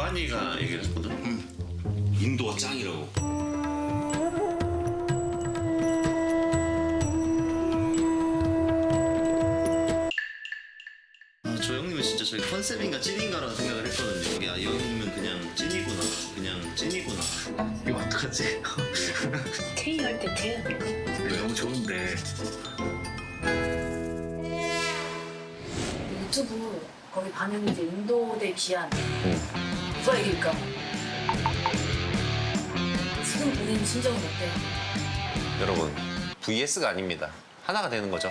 빠니가 얘기를 했거든. 인도가 짱이라고. 아, 저 형님은 진짜 저희 컨셉인가 찐인가라는 생각을 했거든요. 야, 이 형님은 그냥 찐이구나. 그냥 찐이구나. 이거 어떡하지? 테이 할때 테이 너무 좋은데. 유튜브 거기 반응이 이제 인도 대 기한 누가 이길까? 지금 본인 심정은 어때? 여러분 VS가 아닙니다. 하나가 되는 거죠.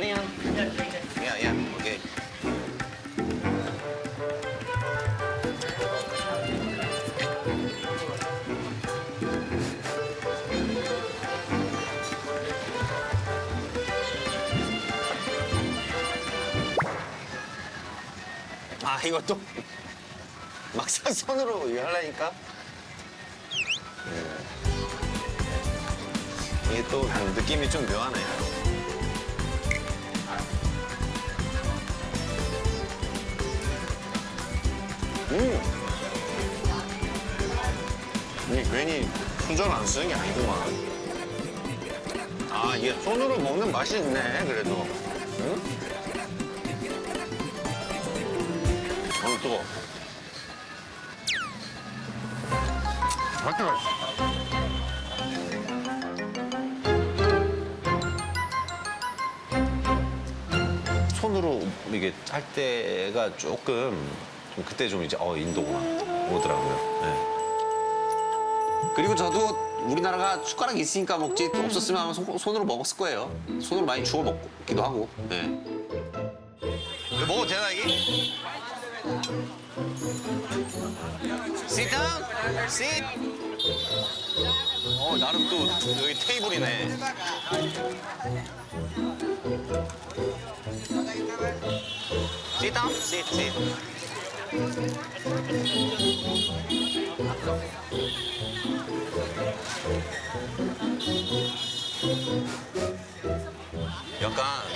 Vegetarian? Yeah, yeah. Okay. 아, 이것도 막상 손으로 이거 하려니까 이게 또 느낌이 좀 묘하네. 음! 이게 괜히 수저를 안 쓰는 게 아니구만. 아, 이게 손으로 먹는 맛이 있네, 그래도. 응? 어, 뜨거. 맛있어, 맛있어. 손으로 이게 할 때가 조금 좀 그때 좀 이제 어 인도구나 오더라고요. 네. 그리고 저도 우리나라가 숟가락이 있으니까 먹지 또 없었으면 아마 손, 손으로 먹었을 거예요. 손으로 많이 주워 먹기도 하고. 네. 이거 먹어도 되나 이게? Sit down. Sit. 어 나름 또 여기 테이블이네. Sit down. 약간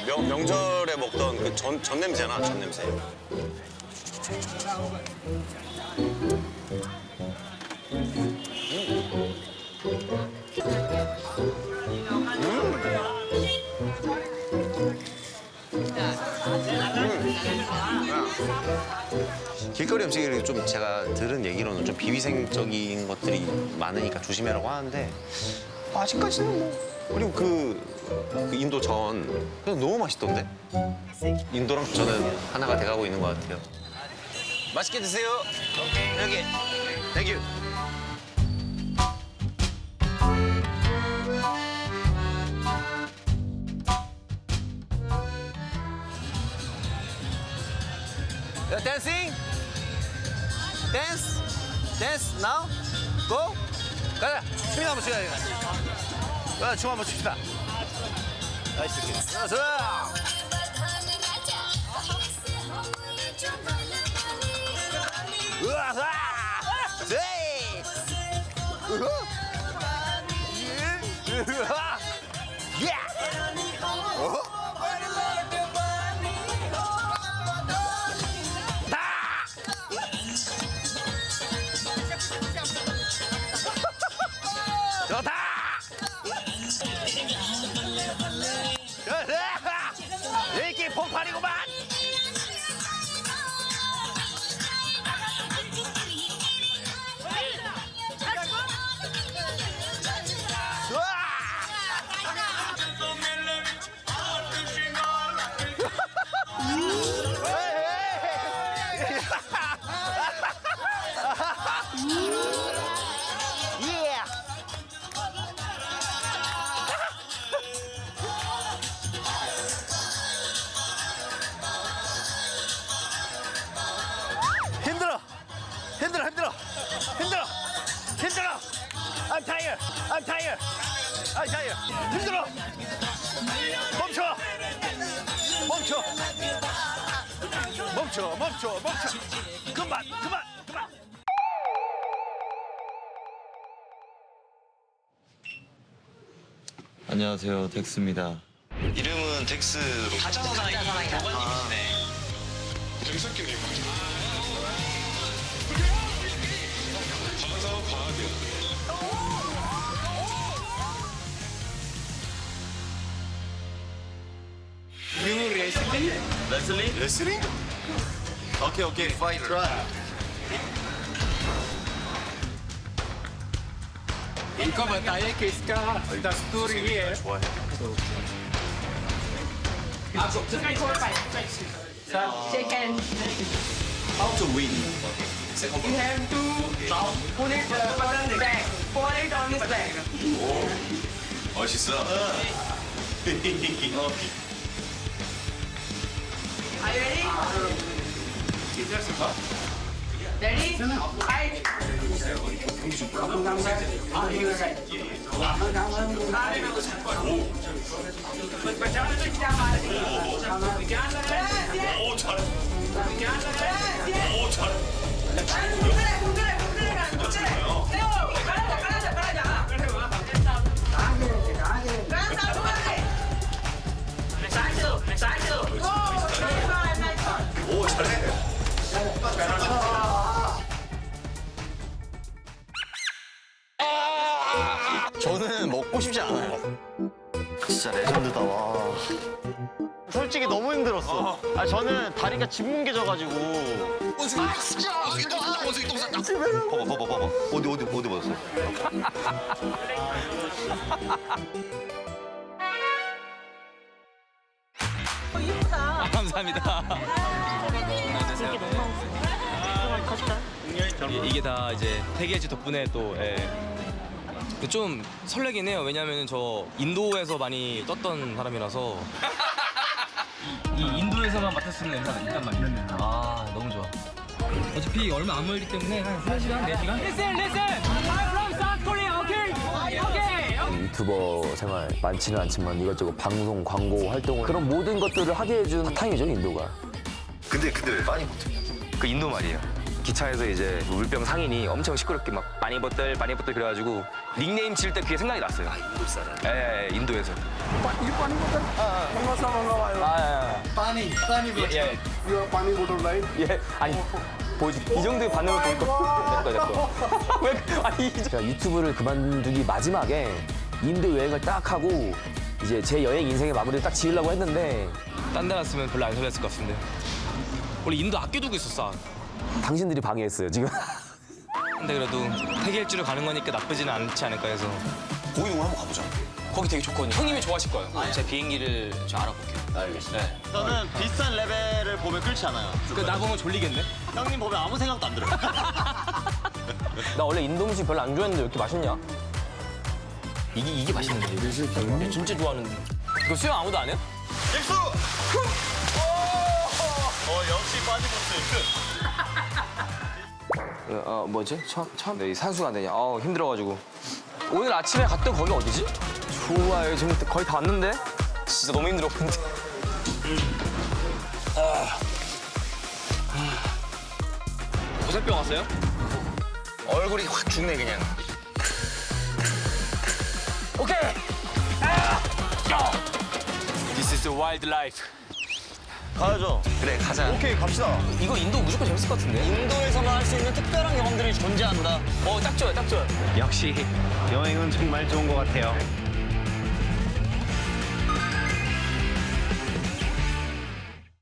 명, 명절에 먹던 그 전, 전 냄새나, 전 냄새. 음식이 좀 제가 들은 얘기로는 좀 비위생적인 것들이 많으니까 조심해라고 하는데 뭐 아직까지는 뭐 그리고 그, 그 인도 전 그냥 너무 맛있던데? 인도랑 저는 하나가 돼가고 있는 것 같아요. 맛있게 드세요. 여기 땡큐 야, 댄싱? 댄스? 댄스 now? 고? 가자. 춤이나 한번 추자. 야, 춤 한번 춥시다. 나이스. 자, 자. 으아. 으아. 예. 으아. 멈춰 멈춰 멈춰 그만 그만 그만 안녕하세요 덱스입니다. 이름은 덱스로 레슬링? 레슬링? 오 Okay, okay. Fighter. Try. Ико come иска да стури вие. Ako, czekaj, How to win? You have to put it on his back. put it on his back. Oh, oh she's up. okay. Are you ready? Uh, Ready? Fight. 오 잘해. 오 잘해. 아 저는 다리가 짓뭉개져가지고. 봐봐 봐봐 봐봐 어디 어디 어디 봤어 이- 이게 다 이제 태계지 덕분에 또 예. 좀 설레긴 해요. 왜냐면 저 인도에서 많이 떴던 사람이라서 이 인도에서만 맡을 수 있는 냄새가 일단 많이 나요. 아 너무 좋아. 어차피 얼마 안 멀기 때문에 한 3시간, 4시간? Listen, listen! I'm from South Korea, okay? Okay! 유튜버 생활 많지는 않지만 이것저것 방송, 광고 활동을 그런 모든 것들을 하게 해준 사탕이죠 인도가. 근데 근데 왜 많이 못해 그 인도 말이에요. 기차에서 이제 물병 상인이 엄청 시끄럽게 막 빠니버틀 빠니버틀 그래가지고 닉네임 지을 때 그게 생각이 났어요. 인도 사람. 예, 예, 인도에서. 빠니 빠니버틀. 아, 반가워 반가워요. 아, 빠니 빠니버틀. 예, 예. 빠니버틀 라인. 예, 아니. 보여줄 이 정도의 반응을 보니까 됐고 됐고 왜 아니 제가 유튜브를 그만두기 마지막에 인도 여행을 딱 하고 이제 제 여행 인생의 마무리를 딱 지으려고 했는데 딴데 갔으면 별로 안 설렜을 것 같은데. 원래 인도 아껴두고 있었어. 당신들이 방해했어요 지금 근데 그래도 태계 일주를 가는 거니까 나쁘지는 않지 않을까 해서. 고기동을 한번 가보자. 거기 되게 좋거든요 형님이 좋아하실 거예요 제 비행기를 좀 알아볼게요 알겠습니다 저는 비슷한 레벨을 보면 끓지 않아요. 그나 보면 졸리겠네? 형님 보면 아무 생각도 안 들어요. 나 원래 인도 음식 별로 안 좋아했는데 왜 이렇게 맛있냐? 이게 이게 맛있는데. 진짜 좋아하는데. 이거 수영 아무도 안 해요? 엑스! 어 역시 빠니버스 끝. 어 뭐지? 처음 처음 네, 이 산수가 안 되냐? 어 힘들어가지고. 오늘 아침에 갔던 거기 어디지? 좋아요. 지금 거의 다 왔는데. 진짜 너무 힘들었는데. 고생병 왔어요? 얼굴이 확 죽네 그냥. 오케이. 아! This is the wildlife. 가야죠. 그래 가자. 오케이 갑시다. 이거 인도 무조건 재밌을 것 같은데. 인도에서만 할 수 있는 특별한 경험들이 존재한다. 어 딱 좋아요, 딱 좋아요. 역시 여행은 정말 좋은 것 같아요.